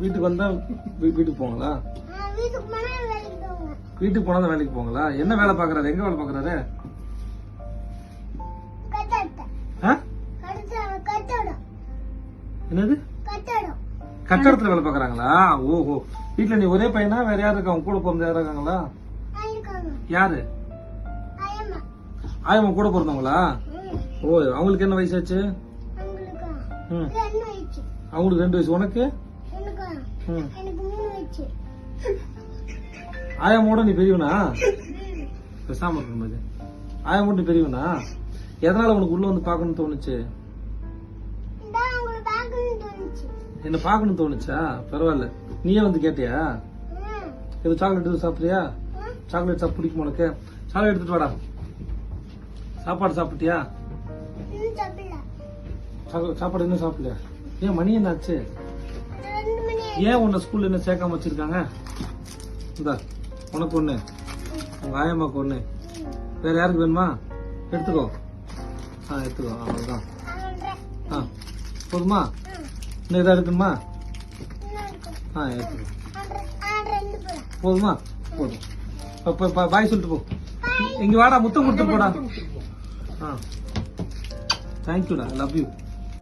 வீட்டுக்கு வந்தா வீட்டுக்கு போங்களா? வீட்டுக்கு போனா தான் வேலைக்கு போங்களா? என்ன வேலை பாக்குறாரு? எங்க வேலை பாக்குறாரு? என்னது? கட்டடத்துல வேலை பாக்குறாங்களா? ஓஹோ. வீட்டுல நீ ஒரே பையனா? வேற யாரு இருக்கா? கூட பிறந்த யாரும் இருக்காங்களா? யாரு? ஆயம்மா கூட பிறந்தவங்களா? ஓ அவங்களுக்கு என்ன வயசாச்சு? ம். அவங்களுக்கு ரெண்டு வயசு. உனக்கு? ஆயாமோட நீ பெரியவனா? பேசாம இருக்கணும் இது ஆயாமோட நீ பெரியவனா? எதனால உனக்கு உள்ள வந்து பார்க்கணும்னு தோணுச்சு? என்ன பார்க்கணும்னு தோணுச்சா? பரவாயில்ல. நீயே வந்து கேட்டியா? இது சாக்லேட் எதுவும் சாப்பிட்றியா? சாக்லேட் சாப்பிட பிடிக்கும் உனக்கு? சாக்லேட் எடுத்துட்டு வாடா. சாப்பாடு சாப்பிட்டியா? சாப்பாடு இன்னும் சாப்பிடலையா ஏன் மணி என்னாச்சு? ஏன் உன்னை ஸ்கூல்ல என்ன சேர்க்காம வச்சிருக்காங்க? இந்தா உனக்கு ஒண்ணு. உங்க ஆயம்மாக்கு ஒண்ணு. வேற யாருக்கு வேணுமா? எடுத்துக்கோ. ஆ எடுத்துக்கோ. அவ்வளவுதான். ஆறரை. ஆ போதுமா? இன்னும் எதாவது எடுக்கணுமா. ஆ எடுத்துக்கோ. போதுமா? போதும். பாய் சொல்லிட்டு போ. இங்க வாடா முத்தம் கொடுத்து போடா. ஆ. தேங்க்யூடா லவ் யூ